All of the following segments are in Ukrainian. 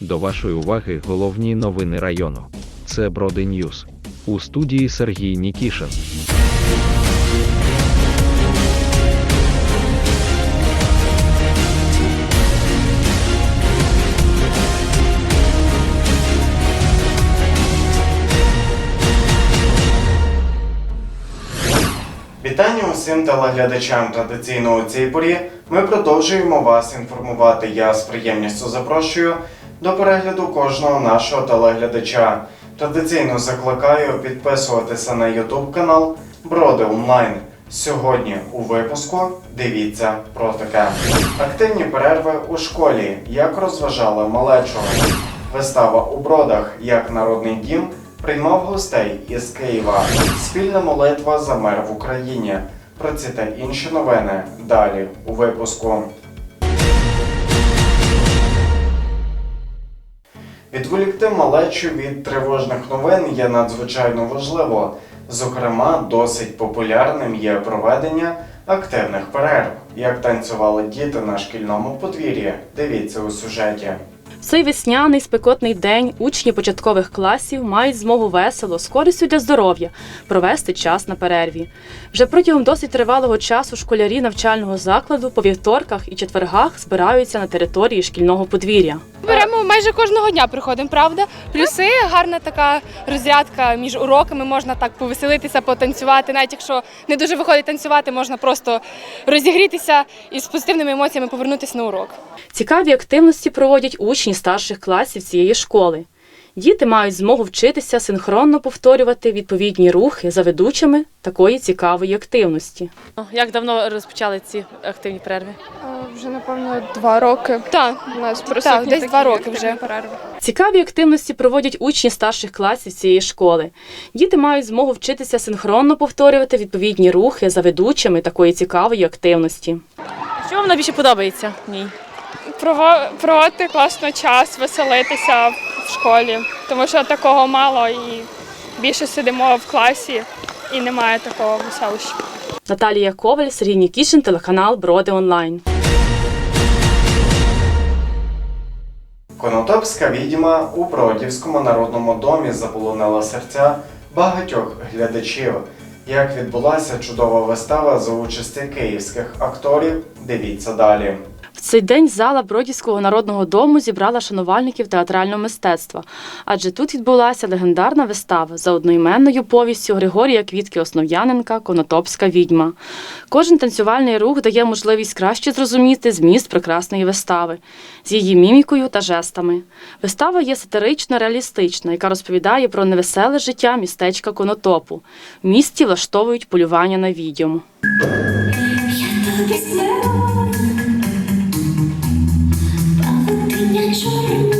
До вашої уваги головні новини району. Це Броди Ньюс. У студії Сергій Нікішин. Вітання усім телеглядачам. Традиційно у цій порі ми продовжуємо вас інформувати. Я з приємністю запрошую до перегляду кожного нашого телеглядача. Традиційно закликаю підписуватися на YouTube канал Броди Онлайн. Сьогодні у випуску дивіться про таке. Активні перерви у школі. Як розважали малечу. Вистава у бродах, як народний дім приймав гостей із Києва. Спільна молитва за мир в Україні. Про ці та інші новини далі у випуску. Відволікти малечу від тривожних новин є надзвичайно важливо. Зокрема, досить популярним є проведення активних перерв. Як танцювали діти на шкільному подвір'ї. Дивіться у сюжеті. В цей весняний спекотний день учні початкових класів мають змогу весело, з користю для здоров'я провести час на перерві. Вже протягом досить тривалого часу школярі навчального закладу по вівторках і четвергах збираються на території шкільного подвір'я. Беремо майже кожного дня приходимо, правда? Плюси гарна така розрядка між уроками, можна так повеселитися, потанцювати. Навіть якщо не дуже виходить танцювати, можна просто розігрітися і з позитивними емоціями повернутися на урок. Цікаві активності проводять учні старших класів цієї школи. Діти мають змогу вчитися синхронно повторювати відповідні рухи за ведучими такої цікавої активності. Як давно розпочали ці активні перерви? Вже напевно два роки. Так, У нас так, десь такі два роки вже. перерви. Цікаві активності проводять учні старших класів цієї школи. Діти мають змогу вчитися синхронно повторювати відповідні рухи за ведучими такої цікавої активності. Що вам найбільше подобається в ній? Прово- Проводити класно час, веселитися в школі, тому що такого мало і більше сидимо в класі і немає такого веселища. Наталія Коваль, Сергій Нікішин, телеканал Броди Онлайн. Конотопська відьма у Бродівському народному домі заполонила серця багатьох глядачів. Як відбулася чудова вистава за участі київських акторів, дивіться далі. В цей день зала Бродівського народного дому зібрала шанувальників театрального мистецтва, адже тут відбулася легендарна вистава за одноіменною повістю Григорія Квітки Основ'яненка Конотопська відьма. Кожен танцювальний рух дає можливість краще зрозуміти зміст прекрасної вистави з її мімікою та жестами. Вистава є сатирично реалістична, яка розповідає про невеселе життя містечка Конотопу. В місті влаштовують полювання на відьому. 生人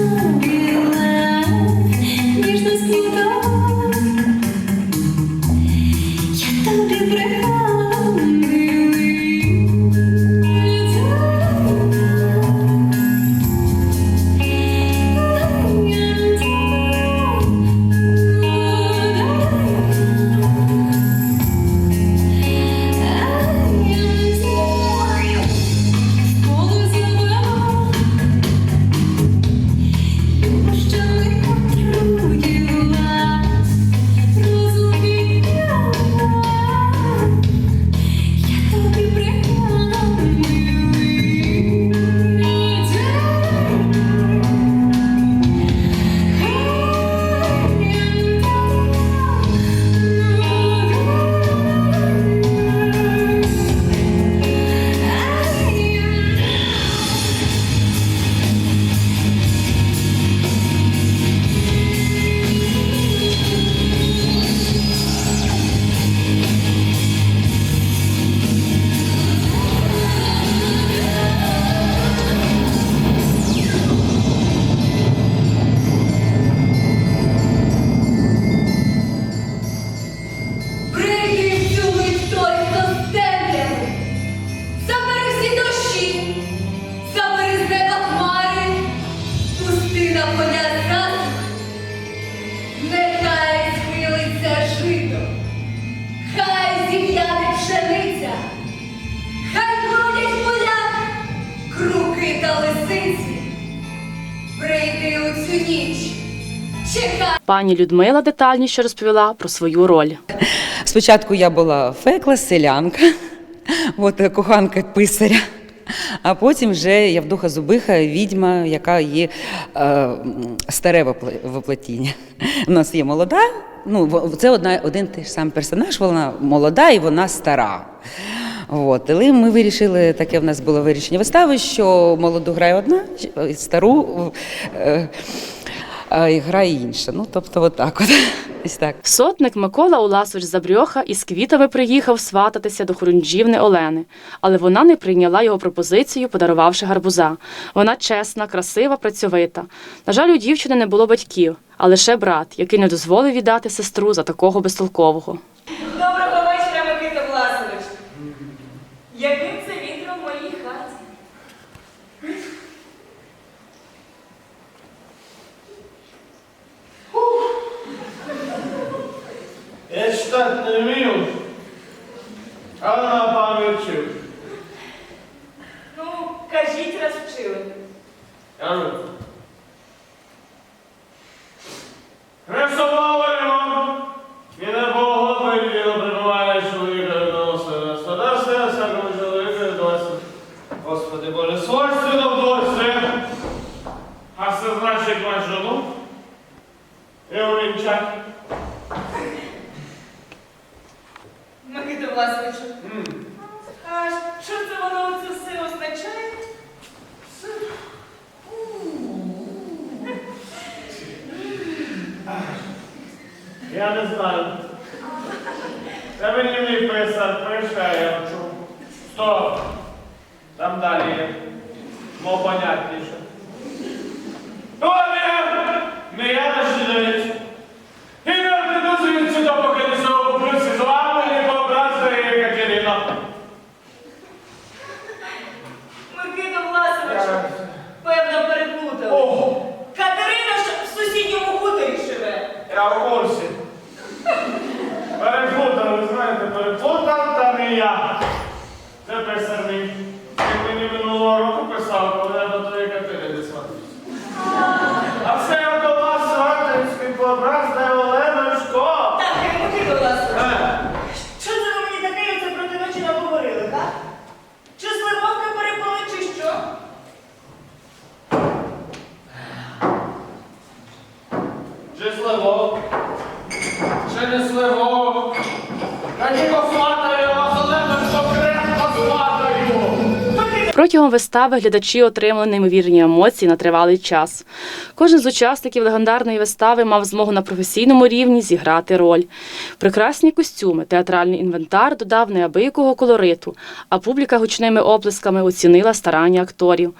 Пані Людмила детальніше розповіла про свою роль. Спочатку я була фекла, селянка, от, е, коханка писаря. А потім вже Явдуха Зубиха, відьма, яка є е, старе вопле- воплотіння. У нас є молода, ну, це одна, один той ж персонаж, вона молода і вона стара. От, але ми вирішили, таке в нас було вирішення вистави, що молоду грає одна, е, стару е, е, грає інша. Ну, тобто, отак от. Ось так. Сотник Микола Уласович Забрьоха із квітами приїхав свататися до хорунжівни Олени, але вона не прийняла його пропозицію, подарувавши гарбуза. Вона чесна, красива, працьовита. На жаль, у дівчини не було батьків, а лише брат, який не дозволив віддати сестру за такого безтолкового. Доброго вечора, Микита Власович. Я читати не вмію, але на пам'ять вчив. Ну, кажіть, раз вчили. Я Хрестовалимо, і не погодно, і не прибуває чоловіка відносини. Господарство, всякому чоловіку відносин. Господи Боже, свойственно вдосі. А це значить мать жону і увінчати. Микита Власович. А що це воно це все означає? Я не знаю. Та мені мій писар пише, а я вчу. Стоп. Там далі є. Мов понятніше. Олег! Не я нажидаюсь. І не підозрюється, допоки не совокупився з вами, не пообразує Екатерина. Микита Власович, певно, переплутали. О, Катерина ж в сусідньому хуторі живе. я в курсі. Переплутав, ви знаєте, переплутав, та не я. Це писар мій. Він мені минулого року писав, коли я до тої Катерини сватався. А все я до вас сватаюсь, пообразне Оленочко. Так, е, Микита Власович. Е, Що це ви мені таке це проти ночі наговорили, так? Чи сливовки перепали, чи що? Чи сливок? Чи не сливок? Та ні сватаю, я вас Оленочко крепко сватаю. Протягом вистави глядачі отримали неймовірні емоції на тривалий час. Кожен з учасників легендарної вистави мав змогу на професійному рівні зіграти роль. Прекрасні костюми, театральний інвентар додав неабиякого колориту, а публіка гучними оплесками оцінила старання акторів.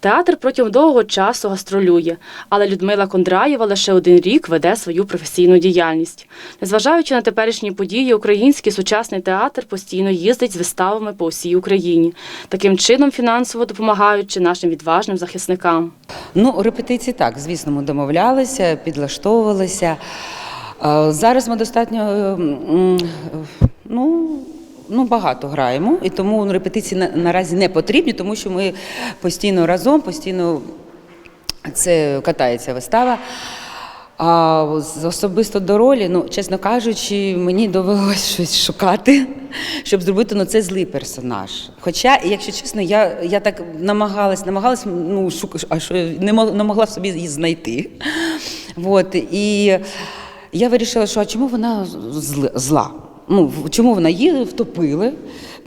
Театр протягом довгого часу гастролює, але Людмила Кондраєва лише один рік веде свою професійну діяльність. Незважаючи на теперішні події, український сучасний театр постійно їздить з виставами по всій Україні. Таким чином фінансово допомагаючи нашим відважним захисникам. Ну, репетиції так, звісно, ми домовлялися, підлаштовувалися. Е, Зараз ми достатньо ну, ну, багато граємо, і тому ну, репетиції наразі не потрібні, тому що ми постійно разом, постійно це катається вистава. А особисто до ролі, ну, чесно кажучи, мені довелося щось шукати, щоб зробити ну, це злий персонаж. Хоча, якщо чесно, я, я так намагалась, намагалась, ну, шук, а що, не, не могла собі її знайти. От, і я вирішила, що а чому вона зла? Ну, чому вона її втопили,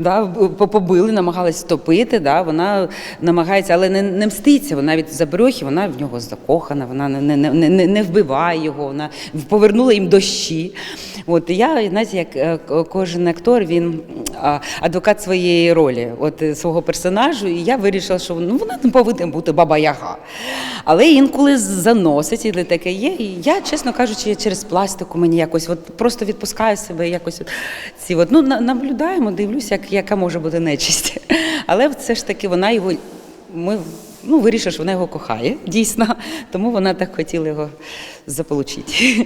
да, побили, намагалась втопити, да, вона намагається, але не, не мститься. Вона від заброхи, вона в нього закохана, вона не, не, не, не, не вбиває його, вона повернула їм дощі. От я, знаєте, як е, кожен актор, він адвокат своєї ролі, от е, свого персонажу, і я вирішила, що ну, вона не повинна бути баба Яга. Але інколи заносить, і таке є. І я, чесно кажучи, через пластику мені якось от просто відпускаю себе якось от ці от, ну, наблюдаємо, дивлюся, як, яка може бути нечисть. Але все ж таки вона його. Ми ну, вирішили, що вона його кохає, дійсно, тому вона так хотіла його заполучити.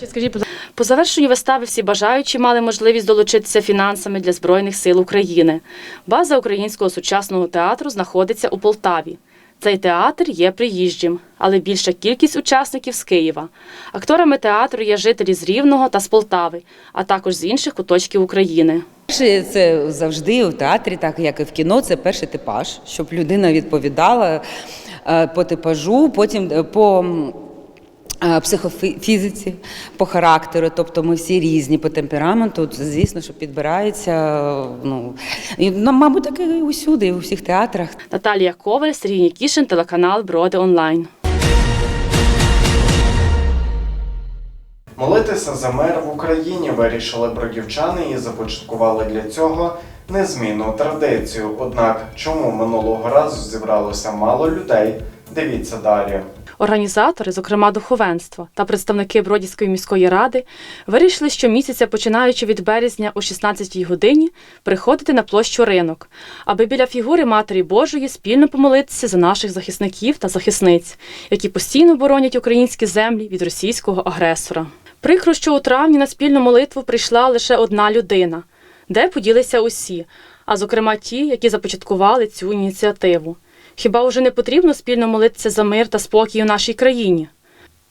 Чи скажіть, по завершенню вистави всі бажаючі мали можливість долучитися фінансами для Збройних сил України. База українського сучасного театру знаходиться у Полтаві. Цей театр є приїжджим, але більша кількість учасників з Києва. Акторами театру є жителі з Рівного та з Полтави, а також з інших куточків України. Перше, це завжди у театрі, так як і в кіно, це перший типаж, щоб людина відповідала е, по типажу, потім е, по е, психофізиці, по характеру. Тобто ми всі різні по темпераменту. Звісно, що підбирається. Ну, ну, мабуть, так і усюди, і у всіх театрах. Наталія Коваль, Сергій Нікішин, телеканал Броди Онлайн. Молитися за мир в Україні вирішили бродівчани і започаткували для цього незмінну традицію. Однак, чому минулого разу зібралося мало людей? Дивіться далі. Організатори, зокрема духовенство та представники Бродівської міської ради, вирішили щомісяця, починаючи від березня о 16-й годині, приходити на площу ринок, аби біля фігури Матері Божої спільно помолитися за наших захисників та захисниць, які постійно боронять українські землі від російського агресора. Прикро, що у травні на спільну молитву прийшла лише одна людина, де поділися усі, а зокрема ті, які започаткували цю ініціативу. Хіба уже не потрібно спільно молитися за мир та спокій у нашій країні?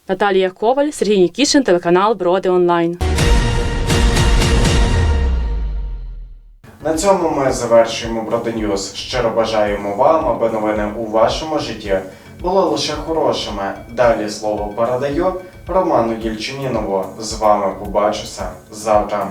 Наталія Коваль, Сергій Нікішин, телеканал Броди Онлайн. На цьому ми завершуємо Броденюз. Щиро бажаємо вам, аби новини у вашому житті були лише хорошими. Далі слово передаю Роману Єльчинінову. З вами побачуся завтра.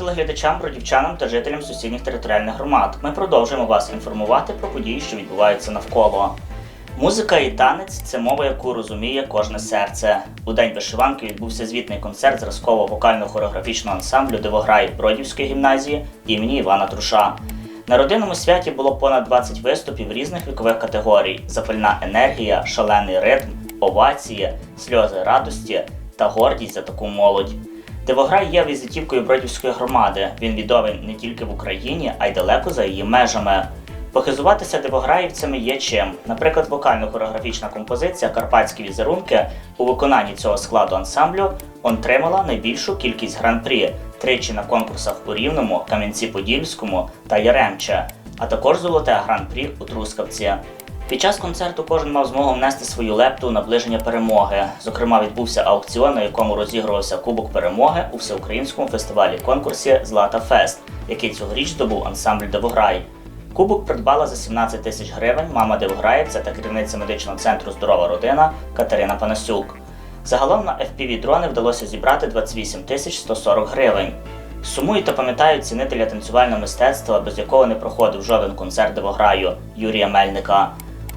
Телеглядачам, бродівчанам та жителям сусідніх територіальних громад. Ми продовжуємо вас інформувати про події, що відбуваються навколо. Музика і танець це мова, яку розуміє кожне серце. У день вишиванки відбувся звітний концерт зразково вокально-хореографічного ансамблю Дивограй Бродівської гімназії імені Івана Труша. На родинному святі було понад 20 виступів різних вікових категорій: запальна енергія, шалений ритм, овації, сльози радості та гордість за таку молодь. Дивограй є візитівкою Бродівської громади. Він відомий не тільки в Україні, а й далеко за її межами. Похизуватися дивограївцями є чим. Наприклад, вокально-хореографічна композиція Карпатські візерунки у виконанні цього складу ансамблю отримала найбільшу кількість гран-прі тричі на конкурсах у Рівному, Кам'янці-Подільському та Яремче, а також золоте гран-прі у Трускавці. Під час концерту кожен мав змогу внести свою лепту у наближення перемоги. Зокрема, відбувся аукціон, на якому розігрувався Кубок перемоги у всеукраїнському фестивалі конкурсі Злата Фест, який цьогоріч здобув ансамбль Девограй. Кубок придбала за 17 тисяч гривень мама Девограївця та керівниця медичного центру Здорова родина Катерина Панасюк. Загалом на FPV дрони вдалося зібрати 28 тисяч 140 гривень. Сумують та пам'ятають цінителя танцювального мистецтва, без якого не проходив жоден концерт Девограю Юрія Мельника.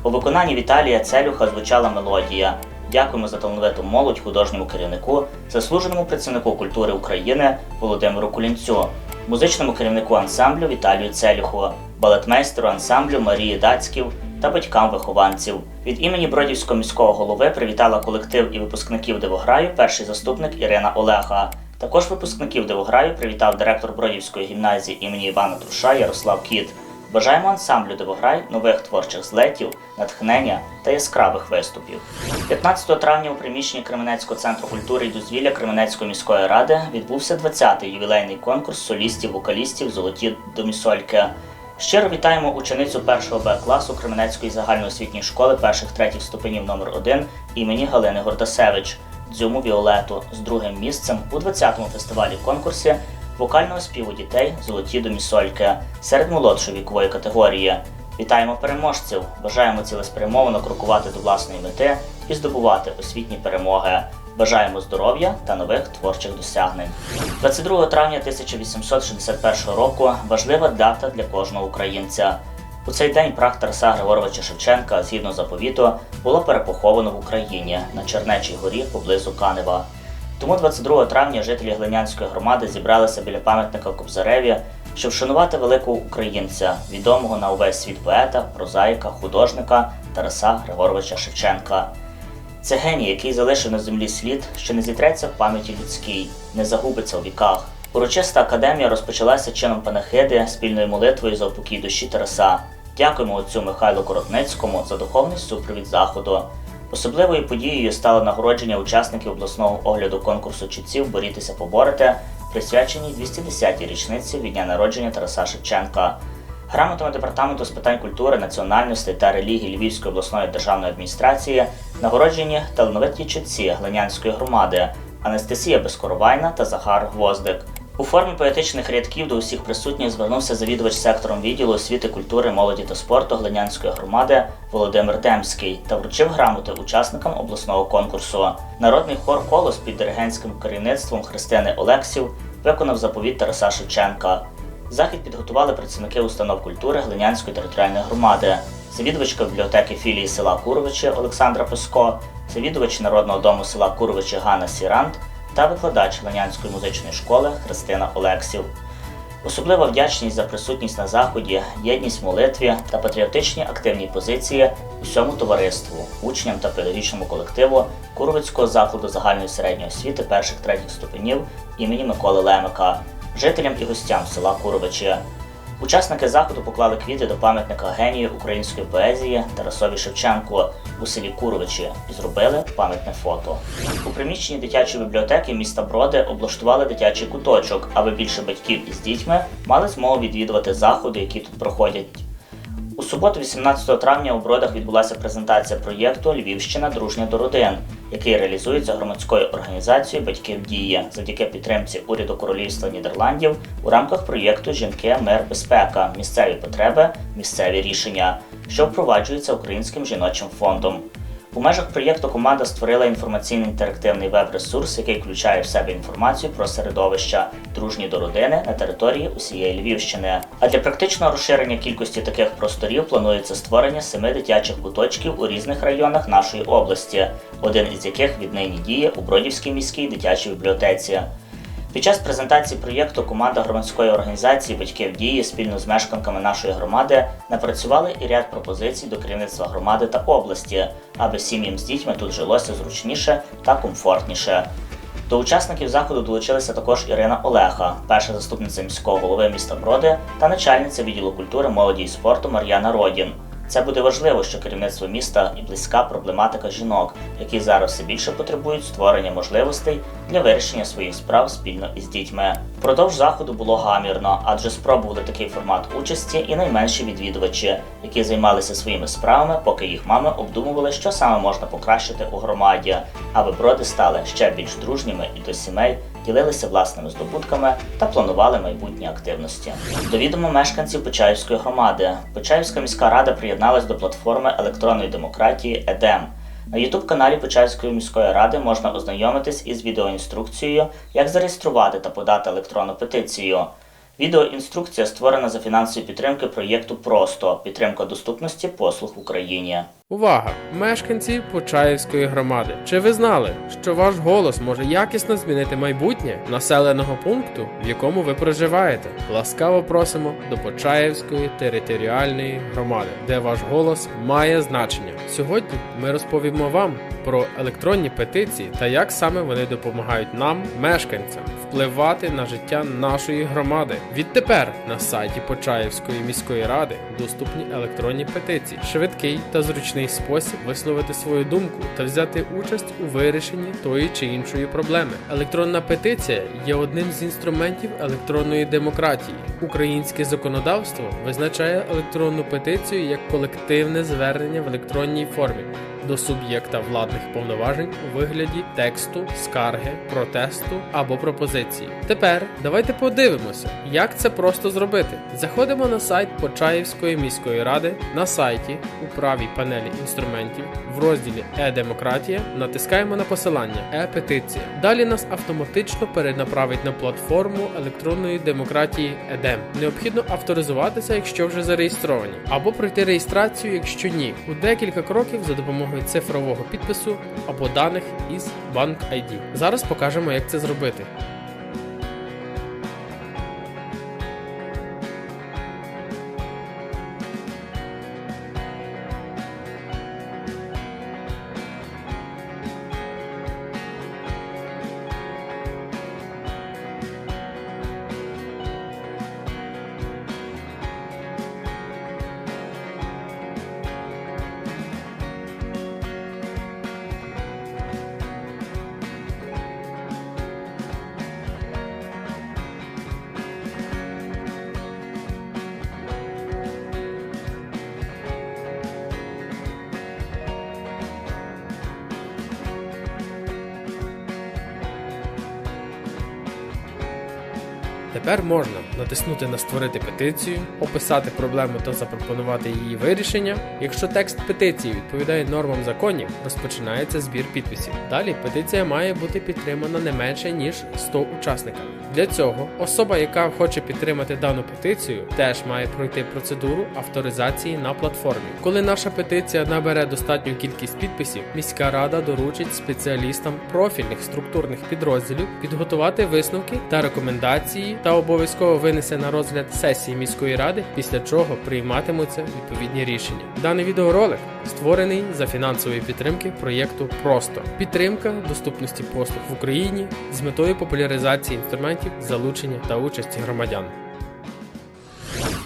У виконанні Віталія Целюха звучала мелодія. Дякуємо за талановиту молодь художньому керівнику, заслуженому працівнику культури України Володимиру Кулінцю, музичному керівнику ансамблю Віталію Целюху, балетмейстеру ансамблю Марії Дацьків та батькам вихованців. Від імені Бродівського міського голови привітала колектив і випускників Дивограю перший заступник Ірина Олега. Також випускників Дивограю привітав директор Бродівської гімназії імені Івана Труша Ярослав Кіт. Бажаємо ансамблю Дивограй нових творчих злетів, натхнення та яскравих виступів. 15 травня у приміщенні Кременецького центру культури і дозвілля Кременецької міської ради відбувся 20-й ювілейний конкурс солістів-вокалістів Золоті домісольки. Щиро вітаємо ученицю 1 Б класу Кременецької загальноосвітньої школи перших третіх ступенів номер 1 імені Галини Гордасевич, Дзюму Віолету з другим місцем у 20-му фестивалі конкурсі вокального співу дітей Золоті домісольки серед молодшої вікової категорії. Вітаємо переможців! Бажаємо цілеспрямовано крокувати до власної мети і здобувати освітні перемоги. Бажаємо здоров'я та нових творчих досягнень. 22 травня 1861 року важлива дата для кожного українця. У цей день прах Тараса Григоровича Шевченка, згідно заповіту, було перепоховано в Україні на Чернечій горі поблизу Канева. Тому 22 травня жителі Глинянської громади зібралися біля пам'ятника Кобзареві, щоб вшанувати великого українця, відомого на увесь світ поета, прозаїка, художника Тараса Григоровича Шевченка. Це геній, який залишив на землі слід, що не зітреться в пам'яті людській, не загубиться у віках. Урочиста академія розпочалася чином панахиди спільною молитвою за упокій душі Тараса. Дякуємо отцю Михайлу Коротницькому за духовний супровід заходу. Особливою подією стало нагородження учасників обласного огляду конкурсу чітців Борітися поборете, присвяченій 210-й річниці від дня народження Тараса Шевченка. Грамотами департаменту з питань культури, національності та релігії Львівської обласної державної адміністрації нагороджені талановиті чітці Глинянської громади Анастасія Безкоровайна та Захар Гвоздик. У формі поетичних рядків до усіх присутніх звернувся завідувач сектором відділу освіти, культури, молоді та спорту Глинянської громади Володимир Демський та вручив грамоти учасникам обласного конкурсу. Народний хор колос під диригентським керівництвом Христини Олексів виконав заповіт Тараса Шевченка. Захід підготували працівники установ культури Глинянської територіальної громади, завідувачка бібліотеки філії села Куровичі Олександра Песко, завідувач народного дому села Куровичі Ганна Сірант та викладач Ванянської музичної школи Христина Олексів. Особлива вдячність за присутність на заході, єдність в молитві та патріотичні активні позиції усьому товариству, учням та педагогічному колективу Куровицького закладу загальної середньої освіти перших третіх ступенів імені Миколи Лемика, жителям і гостям села Куровичі. Учасники заходу поклали квіти до пам'ятника генію української поезії Тарасові Шевченку у селі Куровичі і зробили пам'ятне фото. У приміщенні дитячої бібліотеки міста Броди облаштували дитячий куточок, аби більше батьків із дітьми мали змогу відвідувати заходи, які тут проходять. У суботу, 18 травня, у Бродах відбулася презентація проєкту Львівщина. Дружня до родин, який реалізується громадською організацією Батьків дії завдяки підтримці уряду Королівства Нідерландів у рамках проєкту Жінки, мир, безпека, місцеві потреби, місцеві рішення, що впроваджується Українським жіночим фондом. У межах проєкту команда створила інформаційний інтерактивний веб-ресурс, який включає в себе інформацію про середовища дружні до родини на території усієї Львівщини. А для практичного розширення кількості таких просторів планується створення семи дитячих куточків у різних районах нашої області, один із яких віднині діє у Бродівській міській дитячій бібліотеці. Під час презентації проєкту команда громадської організації Батьків дії спільно з мешканками нашої громади напрацювали і ряд пропозицій до керівництва громади та області, аби сім'ям з дітьми тут жилося зручніше та комфортніше. До учасників заходу долучилися також Ірина Олеха, перша заступниця міського голови міста Броди та начальниця відділу культури, молоді і спорту Мар'яна Родін. Це буде важливо, що керівництво міста і близька проблематика жінок, які зараз все більше потребують створення можливостей для вирішення своїх справ спільно із дітьми. Впродовж заходу було гамірно, адже спробували такий формат участі і найменші відвідувачі, які займалися своїми справами, поки їх мами обдумували, що саме можна покращити у громаді, аби броди стали ще більш дружніми і до сімей ділилися власними здобутками та планували майбутні активності. До відома мешканців Почаївської громади. Почаївська міська рада приєдналась до платформи електронної демократії ЕДЕМ. На Ютуб-каналі Почаївської міської ради можна ознайомитись із відеоінструкцією, як зареєструвати та подати електронну петицію. Відеоінструкція створена за фінансової підтримки проєкту Просто підтримка доступності послуг в Україні. Увага! Мешканці Почаївської громади. Чи ви знали, що ваш голос може якісно змінити майбутнє населеного пункту, в якому ви проживаєте? Ласкаво просимо до Почаївської територіальної громади, де ваш голос має значення. Сьогодні ми розповімо вам про електронні петиції та як саме вони допомагають нам, мешканцям, впливати на життя нашої громади. Відтепер на сайті Почаївської міської ради доступні електронні петиції, швидкий та зручний спосіб висловити свою думку та взяти участь у вирішенні тої чи іншої проблеми. Електронна петиція є одним з інструментів електронної демократії. Українське законодавство визначає електронну петицію як колективне звернення в електронній формі до суб'єкта владних повноважень у вигляді тексту, скарги, протесту або пропозиції. Тепер давайте подивимося, як це просто зробити. Заходимо на сайт Почаївської міської ради на сайті у правій панелі інструментів в розділі Е-демократія натискаємо на посилання Е-петиція. Далі нас автоматично перенаправить на платформу електронної демократії ЕДЕМ. Необхідно авторизуватися, якщо вже зареєстровані, або пройти реєстрацію, якщо ні, у декілька кроків за допомогою цифрового підпису або даних із Bank ID. Зараз покажемо, як це зробити. Тепер можна натиснути на створити петицію, описати проблему та запропонувати її вирішення. Якщо текст петиції відповідає нормам законів, розпочинається збір підписів. Далі петиція має бути підтримана не менше ніж 100 учасниками. Для цього особа, яка хоче підтримати дану петицію, теж має пройти процедуру авторизації на платформі. Коли наша петиція набере достатню кількість підписів, міська рада доручить спеціалістам профільних структурних підрозділів підготувати висновки та рекомендації та обов'язково винесе на розгляд сесії міської ради, після чого прийматимуться відповідні рішення. Даний відеоролик створений за фінансової підтримки проєкту Просто підтримка доступності послуг в Україні з метою популяризації інструментів залучення та участі громадян.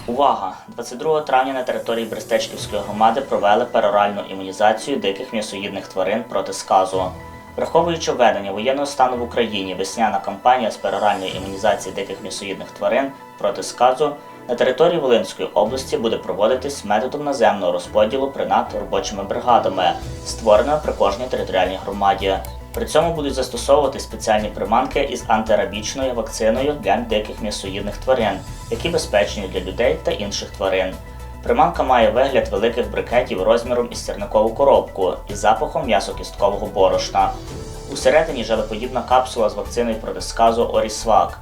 Увага! 22 травня на території Брестечківської громади провели пероральну імунізацію диких м'ясоїдних тварин проти сказу. Враховуючи введення воєнного стану в Україні, весняна кампанія з пероральної імунізації диких м'ясоїдних тварин проти сказу на території Волинської області буде проводитись методом наземного розподілу принад робочими бригадами, створеними при кожній територіальній громаді. При цьому будуть застосовувати спеціальні приманки із антирабічною вакциною для диких м'ясоїдних тварин, які безпечні для людей та інших тварин. Приманка має вигляд великих брикетів розміром із сірникову коробку із запахом м'ясокісткового борошна. Усередині жалеподібна капсула з вакциною проти сказу Орісвак.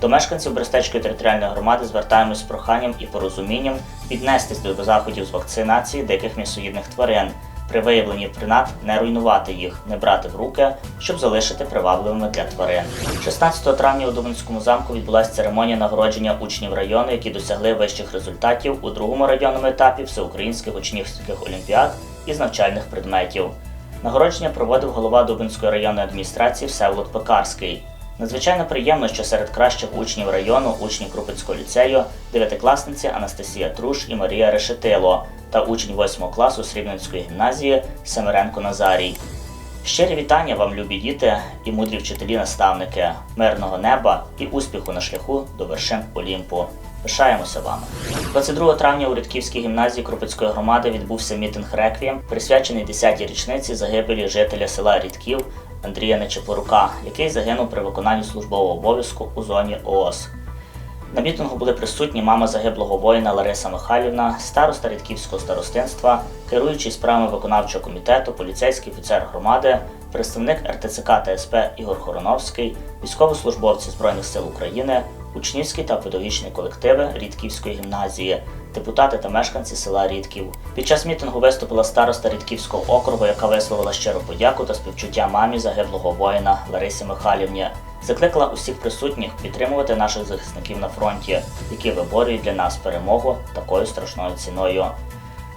До мешканців Брестецької територіальної громади звертаємось з проханням і порозумінням віднестись до заходів з вакцинації диких м'ясоїдних тварин. При виявленні принад не руйнувати їх, не брати в руки, щоб залишити привабливими для тварин. 16 травня у Дубинському замку відбулася церемонія нагородження учнів району, які досягли вищих результатів у другому районному етапі всеукраїнських учнівських олімпіад із навчальних предметів. Нагородження проводив голова Дубинської районної адміністрації Всеволод Пекарський. Надзвичайно приємно, що серед кращих учнів району, учні Крупицького ліцею, дев'ятикласниці Анастасія Труш і Марія Решетило та учень 8 класу Срібненської гімназії Семеренко Назарій. Щирі вітання вам, любі діти і мудрі вчителі-наставники, мирного неба і успіху на шляху до вершин Олімпу. Пишаємося вами. 22 травня у Рідківській гімназії Крупицької громади відбувся мітинг реквієм, присвячений 10-й річниці загибелі жителя села Рідків Андрія Нечепорука, який загинув при виконанні службового обов'язку у зоні ООС. На мітингу були присутні мама загиблого воїна Лариса Михайлівна, староста Рідківського старостинства, керуючий справами виконавчого комітету, поліцейський офіцер громади, представник РТЦК та СП Ігор Хороновський, військовослужбовці Збройних сил України, учнівські та педагогічні колективи Рідківської гімназії, депутати та мешканці села Рідків. Під час мітингу виступила староста Рідківського округу, яка висловила щиру подяку та співчуття мамі загиблого воїна Ларисі Михайлівні. Закликала усіх присутніх підтримувати наших захисників на фронті, які виборюють для нас перемогу такою страшною ціною.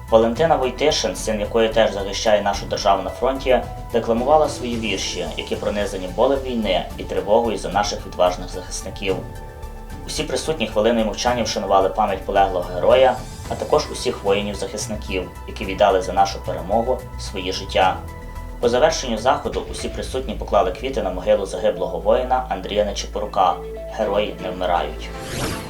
Валентина Войтишин, син якої теж захищає нашу державу на фронті, декламувала свої вірші, які пронизані болем війни і тривогою за наших відважних захисників. Усі присутні хвилиною мовчання вшанували пам'ять полеглого героя, а також усіх воїнів-захисників, які віддали за нашу перемогу свої життя. По завершенню заходу усі присутні поклали квіти на могилу загиблого воїна Андрія Нечепорука. Герої не вмирають.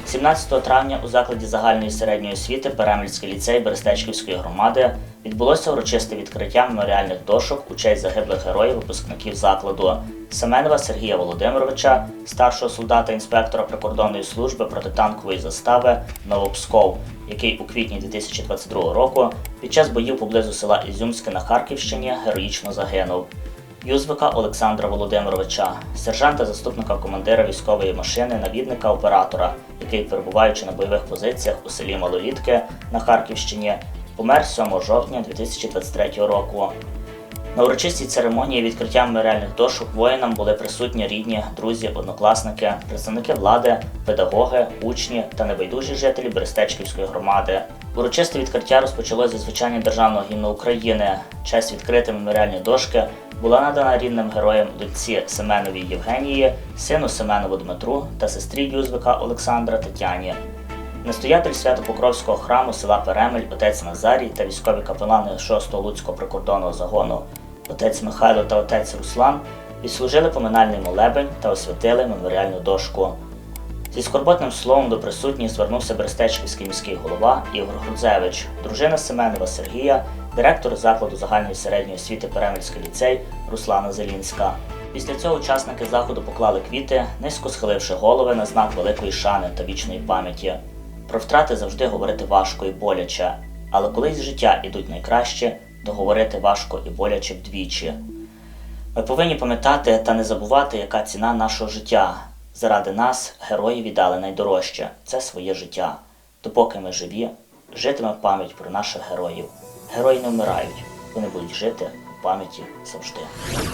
17 травня у закладі загальної середньої освіти Перемельський ліцей Берестечківської громади відбулося урочисте відкриття меморіальних дошок у честь загиблих героїв випускників закладу Семенова Сергія Володимировича, старшого солдата-інспектора прикордонної служби протитанкової застави Новопсков, який у квітні 2022 року під час боїв поблизу села Ізюмське на Харківщині героїчно загинув. Юзвика Олександра Володимировича, сержанта заступника командира військової машини, навідника оператора, який, перебуваючи на бойових позиціях у селі Малолітки на Харківщині, помер 7 жовтня 2023 року. На урочистій церемонії відкриття меморіальних дошок воїнам були присутні рідні, друзі, однокласники, представники влади, педагоги, учні та небайдужі жителі Берестечківської громади. Урочисте відкриття розпочалося зі звучання державного гімну України. Честь відкрити меморіальні дошки була надана рідним героям доньці Семеновій Євгенії, сину Семенову Дмитру та сестрі Юзвика Олександра Тетяні. Настоятель Свято-Покровського храму села Перемель, отець Назарій та військові капелани 6-го Луцького прикордонного загону, отець Михайло та отець Руслан відслужили поминальний молебень та освятили меморіальну дошку. Зі скорботним словом до присутніх звернувся Берестечківський міський голова Ігор Грудзевич, дружина Семенова Сергія, директор закладу загальної середньої освіти Перемельський ліцей Руслана Зелінська. Після цього учасники заходу поклали квіти, низько схиливши голови на знак великої шани та вічної пам'яті. Про втрати завжди говорити важко і боляче, але колись життя ідуть найкраще, то говорити важко і боляче вдвічі. Ми повинні пам'ятати та не забувати, яка ціна нашого життя. Заради нас герої віддали найдорожче це своє життя. Допоки ми живі, житиме пам'ять про наших героїв. Герої не вмирають, вони будуть жити у пам'яті завжди.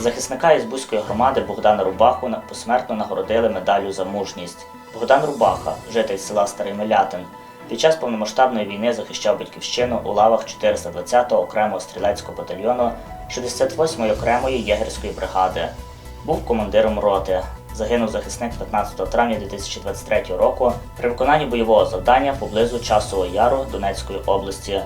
Захисника із Бузької громади Богдана Рубаху посмертно нагородили медаллю за мужність. Богдан Рубаха, житель села Старий Милятин, під час повномасштабної війни захищав батьківщину у лавах 420-го окремого стрілецького батальйону 68-ї окремої єгерської бригади. Був командиром роти. Загинув захисник 15 травня 2023 року при виконанні бойового завдання поблизу Часового Яру Донецької області.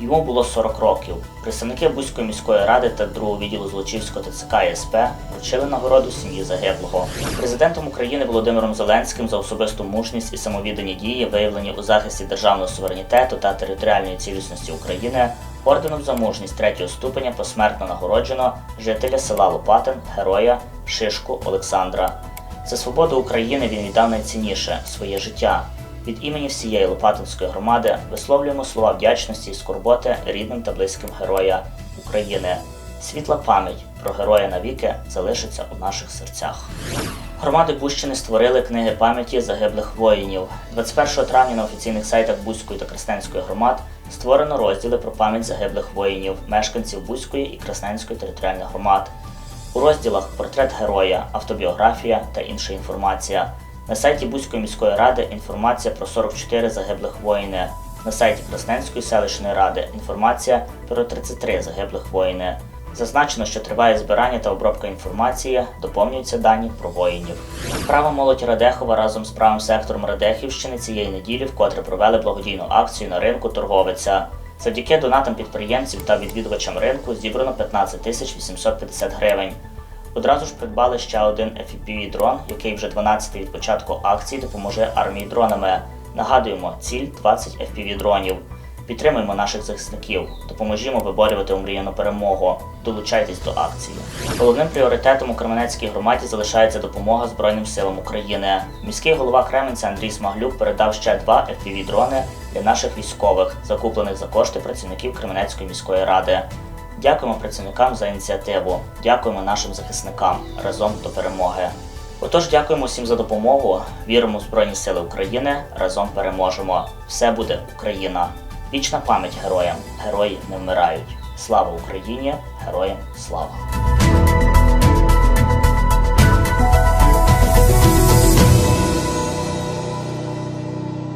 Йому було 40 років. Представники Бузької міської ради та другого відділу Злочівського ТЦК і СП вручили нагороду сім'ї загиблого. Президентом України Володимиром Зеленським за особисту мужність і самовіддані дії, виявлені у захисті державного суверенітету та територіальної цілісності України, орденом за мужність третього ступеня посмертно нагороджено жителя села Лопатин, героя Шишку Олександра. За свободу України він віддав найцінніше своє життя. Від імені всієї Лопатинської громади висловлюємо слова вдячності і скорботи рідним та близьким героя України. Світла пам'ять про героя навіки залишиться у наших серцях. Громади Бущини створили книги пам'яті загиблих воїнів. 21 травня на офіційних сайтах Бузької та Красненської громад створено розділи про пам'ять загиблих воїнів, мешканців Бузької і Красненської територіальних громад. У розділах портрет героя, автобіографія та інша інформація. На сайті Бузької міської ради інформація про 44 загиблих воїни. На сайті Красненської селищної ради інформація про 33 загиблих воїни. Зазначено, що триває збирання та обробка інформації, доповнюються дані про воїнів. Права молодь Радехова разом з правим сектором Радехівщини цієї неділі вкотре провели благодійну акцію на ринку торговиця. Завдяки донатам підприємців та відвідувачам ринку зібрано 15 тисяч 850 гривень. Одразу ж придбали ще один FPV дрон, який вже 12 від початку акції допоможе армії дронами. Нагадуємо, ціль 20 FPV дронів. Підтримуємо наших захисників, допоможімо виборювати омріяну перемогу. Долучайтесь до акції. Головним пріоритетом у Кременецькій громаді залишається допомога Збройним силам України. Міський голова Кременця Андрій Смаглюк передав ще два FPV дрони для наших військових, закуплених за кошти працівників Кременецької міської ради. Дякуємо працівникам за ініціативу. Дякуємо нашим захисникам разом до перемоги. Отож, дякуємо всім за допомогу. Віримо в Збройні Сили України. Разом переможемо. Все буде Україна. Вічна пам'ять героям. Герої не вмирають. Слава Україні! Героям слава!